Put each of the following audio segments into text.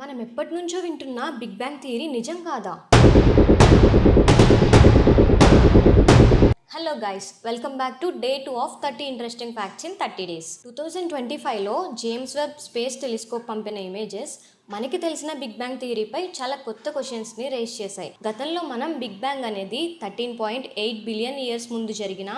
మనం ఎప్పటి నుంచో వింటున్న బిగ్ బ్యాంగ్ థియరీ నిజం కాదా? Hello guys welcome back to day two of thirty interesting facts in thirty days two thousand twenty ఫైవ్లో జేమ్స్ వెబ్ స్పేస్ టెలిస్కోప్ పంపిన ఇమేజెస్ మనకి తెలిసిన బిగ్ బ్యాంగ్ థియరీపై చాలా కొత్త క్వశ్చన్స్ని రేస్ చేశాయి. గతంలో మనం బిగ్ బ్యాంగ్ అనేది thirteen point eight billion years ముందు జరిగిన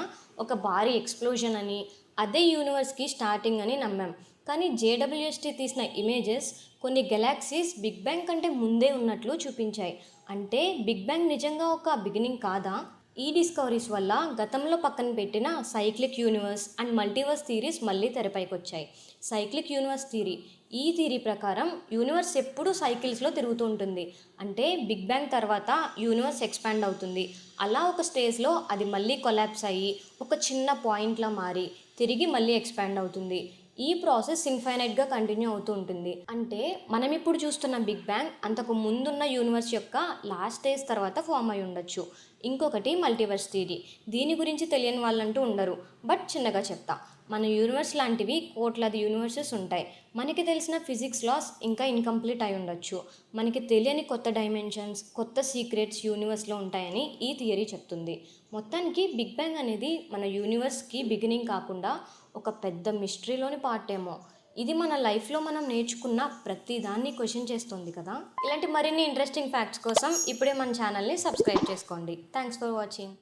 ఒక భారీ ఎక్స్ప్లోజన్ అని అదే యూనివర్స్కి స్టార్టింగ్ అని నమ్మాం. కానీ జేడబ్ల్యూఎస్టీ తీసిన ఇమేజెస్ కొన్ని గెలాక్సీస్ బిగ్ బ్యాంగ్ కంటే ముందే ఉన్నట్లు చూపించాయి. అంటే బిగ్ బ్యాంగ్ నిజంగా ఒక బిగినింగ్ కాదా? ఈ డిస్కవరీస్ వల్ల గతంలో పక్కన పెట్టిన cyclic universe and multiverse theories మళ్ళీ తెరపైకి వచ్చాయి సైక్లిక్ యూనివర్స్ థీరీ ఈ థీరీ ప్రకారం యూనివర్స్ ఎప్పుడూ సైకిల్స్లో తిరుగుతూ ఉంటుంది. అంటే బిగ్ బ్యాంగ్ తర్వాత యూనివర్స్ ఎక్స్పాండ్ అవుతుంది. అలా ఒక స్టేజ్లో అది మళ్ళీ కొలాప్స్ అయ్యి ఒక చిన్న పాయింట్లా మారి తిరిగి మళ్ళీ ఎక్స్పాండ్ అవుతుంది. ఈ ప్రాసెస్ ఇన్ఫైనైట్గా కంటిన్యూ అవుతూ ఉంటుంది. అంటే మనం ఇప్పుడు చూస్తున్న బిగ్ బ్యాంగ్ అంతకు ముందున్న యూనివర్స్ యొక్క లాస్ట్ డేస్ తర్వాత ఫామ్ అయి ఉండొచ్చు. ఇంకొకటి మల్టీవర్స్ థియరీ దీని గురించి తెలియని వాళ్ళంటూ ఉండరు. బట్ చిన్నగా చెప్తా. మన యూనివర్స్ లాంటివి కోట్లాది యూనివర్సెస్ ఉంటాయి. మనకి తెలిసిన ఫిజిక్స్ లాస్ ఇంకా ఇన్కంప్లీట్ అయి ఉండొచ్చు. మనకి తెలియని కొత్త డైమెన్షన్స్ కొత్త సీక్రెట్స్ యూనివర్స్లో ఉంటాయని ఈ థియరీ చెప్తుంది. మొత్తానికి బిగ్ బ్యాంగ్ అనేది మన యూనివర్స్కి బిగినింగ్ కాకుండా ఒక పెద్ద మిస్టరీలోని పార్ట్ ఏమో. ఇది మన లైఫ్లో మనం నేర్చుకున్న ప్రతిదాన్ని క్వశ్చన్ చేస్తుంది కదా? ఇలాంటి మరిన్ని ఇంట్రెస్టింగ్ ఫ్యాక్ట్స్ కోసం ఇప్పుడే మన ఛానల్ని సబ్స్క్రైబ్ చేసుకోండి. Thanks for watching